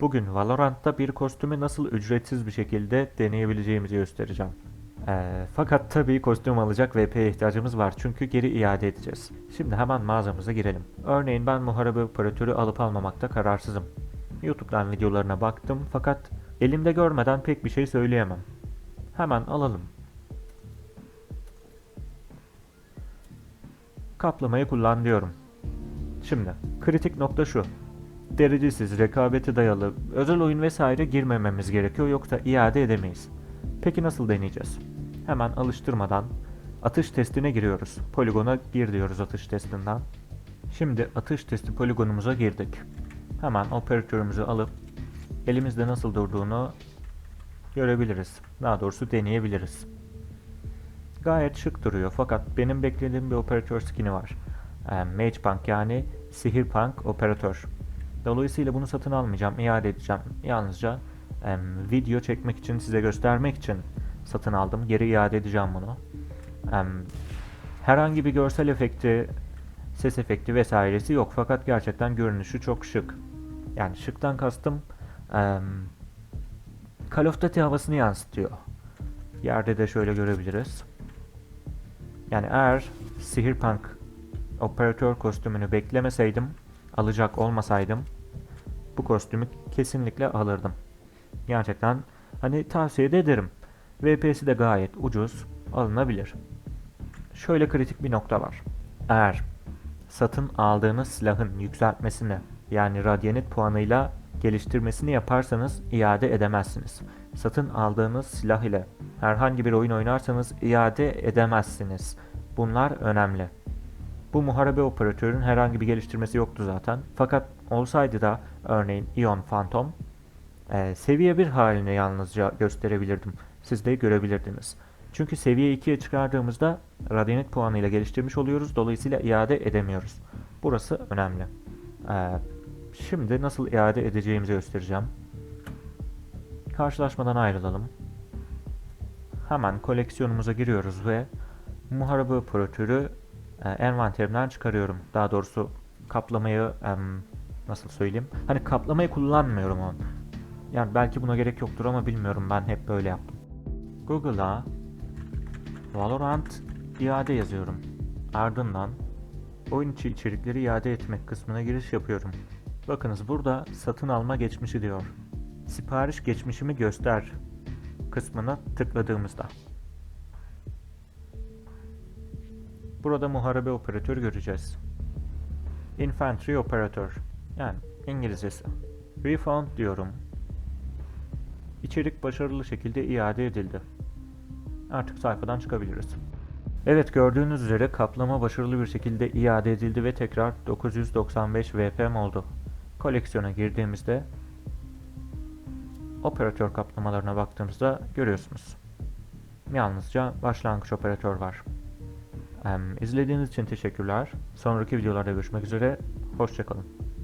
Bugün Valorant'ta bir kostümü nasıl ücretsiz bir şekilde deneyebileceğimizi göstereceğim. Ee, fakat tabii kostüm alacak VP'ye ihtiyacımız var çünkü geri iade edeceğiz. Şimdi hemen mağazamıza girelim. Örneğin ben muharebe operatörü alıp almamakta kararsızım. YouTube'dan videolarına baktım fakat elimde görmeden pek bir şey söyleyemem. Hemen alalım. Kaplamayı kullan diyorum. Şimdi kritik nokta şu. Derecesiz, rekabete dayalı, özel oyun vesaire girmememiz gerekiyor yoksa iade edemeyiz. Peki nasıl deneyeceğiz? Hemen alıştırmadan atış testine giriyoruz. Poligona gir diyoruz atış testinden. Şimdi atış testi poligonumuza girdik. Hemen operatörümüzü alıp elimizde nasıl durduğunu görebiliriz. Daha doğrusu deneyebiliriz. Gayet şık duruyor fakat benim beklediğim bir operatör skin'i var. Ee, Mage Punk yani Sihir Punk operatör. Dolayısıyla bunu satın almayacağım, iade edeceğim. Yalnızca em, video çekmek için, size göstermek için satın aldım. Geri iade edeceğim bunu. Em, herhangi bir görsel efekti, ses efekti vesairesi yok fakat gerçekten görünüşü çok şık. Yani şıktan kastım em, Call of Duty havasını yansıtıyor. Yerde de şöyle görebiliriz. Yani eğer Sihirpunk operatör kostümünü beklemeseydim, alacak olmasaydım bu kostümü kesinlikle alırdım. Gerçekten hani tavsiye de ederim. VP'si de gayet ucuz, alınabilir. Şöyle kritik bir nokta var. Eğer satın aldığınız silahın yükseltmesini yani radyanit puanıyla geliştirmesini yaparsanız iade edemezsiniz. Satın aldığınız silah ile herhangi bir oyun oynarsanız iade edemezsiniz. Bunlar önemli. Bu muharebe operatörün herhangi bir geliştirmesi yoktu zaten. Fakat olsaydı da örneğin Ion Phantom e, seviye 1 halini yalnızca gösterebilirdim. Siz de görebilirdiniz. Çünkü seviye 2'ye çıkardığımızda radyanit puanıyla geliştirmiş oluyoruz. Dolayısıyla iade edemiyoruz. Burası önemli. E, şimdi nasıl iade edeceğimizi göstereceğim. Karşılaşmadan ayrılalım. Hemen koleksiyonumuza giriyoruz ve muharebe operatörü e, envanterimden çıkarıyorum. Daha doğrusu kaplamayı nasıl söyleyeyim? Hani kaplamayı kullanmıyorum onu. Yani belki buna gerek yoktur ama bilmiyorum ben hep böyle yaptım. Google'a Valorant iade yazıyorum. Ardından oyun içi içerikleri iade etmek kısmına giriş yapıyorum. Bakınız burada satın alma geçmişi diyor. Sipariş geçmişimi göster kısmına tıkladığımızda Burada muharebe operatörü göreceğiz. Infantry operatör. Yani İngilizcesi. Refund diyorum. İçerik başarılı şekilde iade edildi. Artık sayfadan çıkabiliriz. Evet gördüğünüz üzere kaplama başarılı bir şekilde iade edildi ve tekrar 995 VP'm oldu. Koleksiyona girdiğimizde operatör kaplamalarına baktığımızda görüyorsunuz. Yalnızca başlangıç operatör var. İzlediğiniz için teşekkürler. Sonraki videolarda görüşmek üzere. Hoşçakalın.